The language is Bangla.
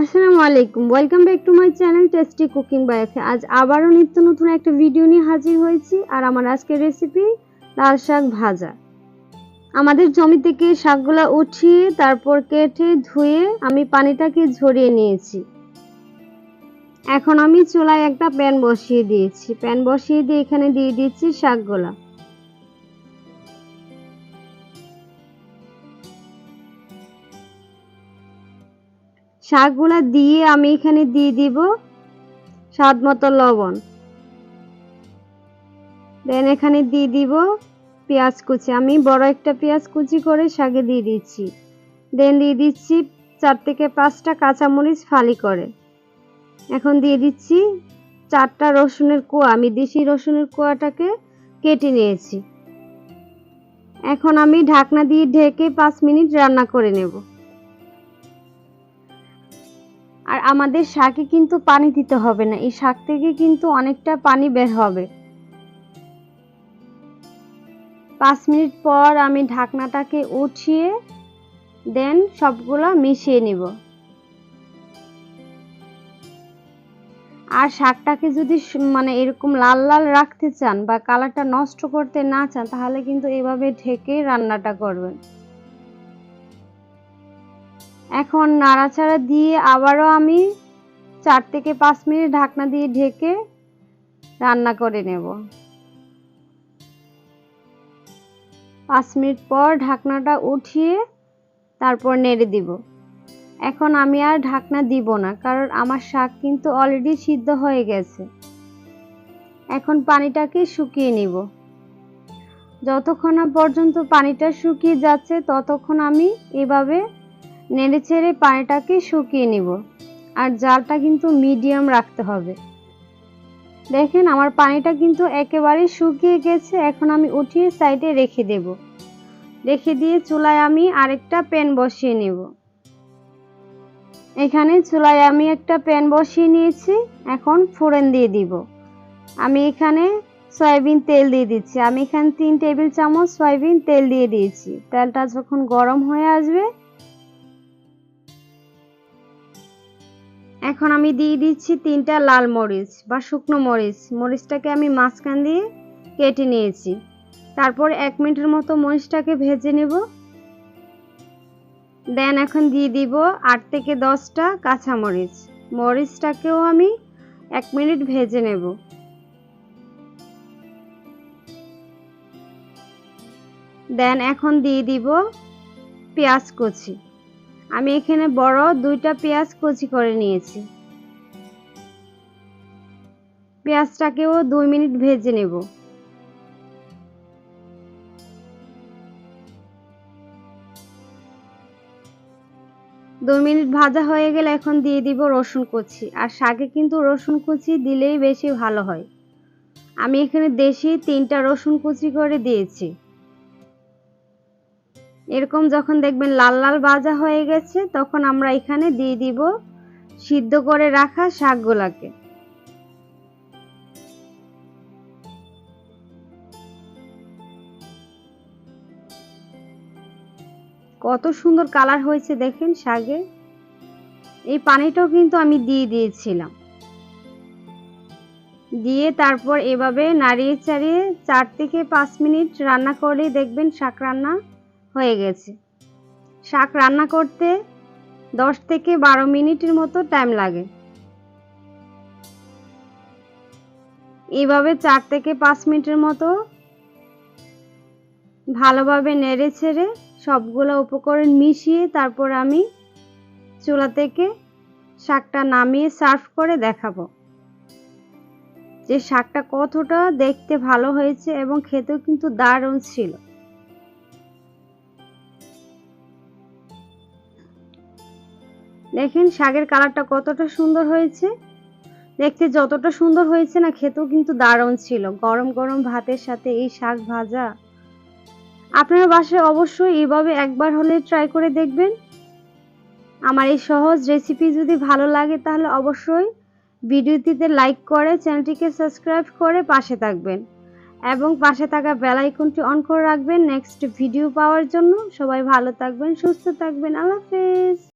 আসসালামু আলাইকুম welcome back to my channel tasty cooking by এফে আজ আবারও নিত্য নতুন একটা ভিডিও নিয়ে হাজির হয়েছি, আর আমার আজকের রেসিপি লাল শাক ভাজা। আমাদের জমি থেকে শাকগুলো উঠিয়ে, তারপর কেটে ধুয়ে আমি পানিটাকে ঝরিয়ে নিয়েছি। এখন আমি চুলায় একটা প্যান বসিয়ে দিয়েছি। প্যান বসিয়ে দিয়ে এখানে দিয়ে দিচ্ছি শাকগুলা। শাকগুলা দিয়ে আমি এখানে দিয়ে দিব স্বাদ মতো লবণ। দেন এখানে দিয়ে দিব পেঁয়াজ কুচি। আমি বড় একটা পেঁয়াজ কুচি করে শাকে দিয়ে দিচ্ছি। দেন দিয়ে দিচ্ছি চার থেকে পাঁচটা কাঁচামরিচ ফালি করে। এখন দিয়ে দিচ্ছি চারটা রসুনের কোয়া। আমি দেশি রসুনের কোয়াটাকে কেটে নিয়েছি। এখন আমি ঢাকনা দিয়ে ঢেকে পাঁচ মিনিট রান্না করে নেব। আর আমাদের শাকে কিন্তু পানি দিতে হবে না। এই শাক থেকে কিন্তু অনেকটা পানি বের হবে। পাঁচ মিনিট পর আমি ঢাকনাটাকে উঠিয়ে দেন সবগুলো মিশিয়ে নিব। আর শাকটাকে যদি মানে এরকম লাল লাল রাখতে চান বা কালারটা নষ্ট করতে না চান, তাহলে কিন্তু এভাবে ঢেকে রান্নাটা করবেন। এখন নাড়াচাড়া দিয়ে আবারও আমি চার থেকে পাঁচ মিনিট ঢাকনা দিয়ে ঢেকে রান্না করে নেব। পাঁচ মিনিট পর ঢাকনাটা উঠিয়ে তারপর নেড়ে দিব। এখন আমি আর ঢাকনা দিব না, কারণ আমার শাক কিন্তু অলরেডি সিদ্ধ হয়ে গেছে। এখন পানিটাকে শুকিয়ে নিব। যতক্ষণ না পর্যন্ত পানিটা শুকিয়ে যাচ্ছে, ততক্ষণ আমি এভাবে নেড়ে চেড়ে পানিটাকে শুকিয়ে নিব। আর জালটা কিন্তু মিডিয়াম রাখতে হবে। দেখেন, আমার পানিটা কিন্তু একেবারে শুকিয়ে গেছে। এখন আমি উঠিয়ে সাইডে রেখে দেব। রেখে দিয়ে চুলায় আমি আরেকটা প্যান বসিয়ে নেব। এখানে চুলায় আমি একটা প্যান বসিয়ে নিয়েছি। এখন ফোড়ন দিয়ে দিব। আমি এখানে সয়াবিন তেল দিয়ে দিচ্ছি। আমি এখানে তিন টেবিল চামচ সয়াবিন তেল দিয়ে দিয়েছি। তেলটা যখন গরম হয়ে আসবে এখন আমি দিয়ে দিচ্ছি তিনটা লাল মরিচ বা শুকনো মরিচ। মরিচটাকে আমি মাঝখান দিয়ে কেটে নিয়েছি। তারপর এক মিনিটের মতো মরিচটাকে ভেজে নেব। দেন এখন দিয়ে দিব আট থেকে দশটা কাঁচামরিচ মরিচটাকেও আমি এক মিনিট ভেজে নেব। দেন এখন দিয়ে দিব পেঁয়াজ কুচি। আমি এখানে বড় দুইটা পেঁয়াজ কুচি করে নিয়েছি। পেঁয়াজটাকেও দুই মিনিট ভেজে নেব। দুই মিনিট ভাজা হয়ে গেলে এখন দিয়ে দিব রসুন কুচি। আর শাকে কিন্তু রসুন কুচি দিলেই বেশি ভালো হয়। আমি এখানে দেশি তিনটা রসুন কুচি করে দিয়েছি। এরকম যখন দেখবেন লাল লাল ভাজা হয়ে গেছে, তখন আমরা এখানে দিয়ে দিব সিদ্ধ করে রাখা শাকগুলাকে। কত সুন্দর কালার হয়েছে দেখেন শাকে। এই পানিটাও কিন্তু আমি দিয়ে দিয়েছিলাম। দিয়ে তারপর এভাবে নাড়িয়ে চাড়িয়ে চার থেকে পাঁচ মিনিট রান্না করলে দেখবেন শাক রান্না হয়ে গেছে। শাক রান্না করতে দশ থেকে বারো মিনিটের মতো টাইম লাগে। এইভাবে চার থেকে পাঁচ মিনিটের মতো ভালোভাবে নেড়ে ছেড়ে সবগুলো উপকরণ মিশিয়ে তারপর আমি চুলা থেকে শাকটা নামিয়ে সার্ভ করে দেখাবো। যে শাকটা কতটা দেখতে ভালো হয়েছে এবং খেতেও কিন্তু দারুণ ছিল। দেখেন শাকের কালারটা কতটা সুন্দর হয়েছে। দেখতে যতটা সুন্দর হয়েছে না, খেতেও কিন্তু দারুণ ছিল। গরম গরম ভাতের সাথে এই শাক ভাজা। আপনার বাসায় অবশ্যই এভাবে একবার হলে ট্রাই করে দেখবেন। আমার এই সহজ রেসিপি যদি ভালো লাগে তাহলে অবশ্যই ভিডিওটিতে লাইক করে, চ্যানেলটিকে সাবস্ক্রাইব করে পাশে থাকবেন। এবং পাশে থাকা বেল আইকনটি অন করে রাখবেন। নেক্সট ভিডিও পাওয়ার জন্য সবাই ভালো থাকবেন, সুস্থ থাকবেন। আল্লাহ হাফেজ।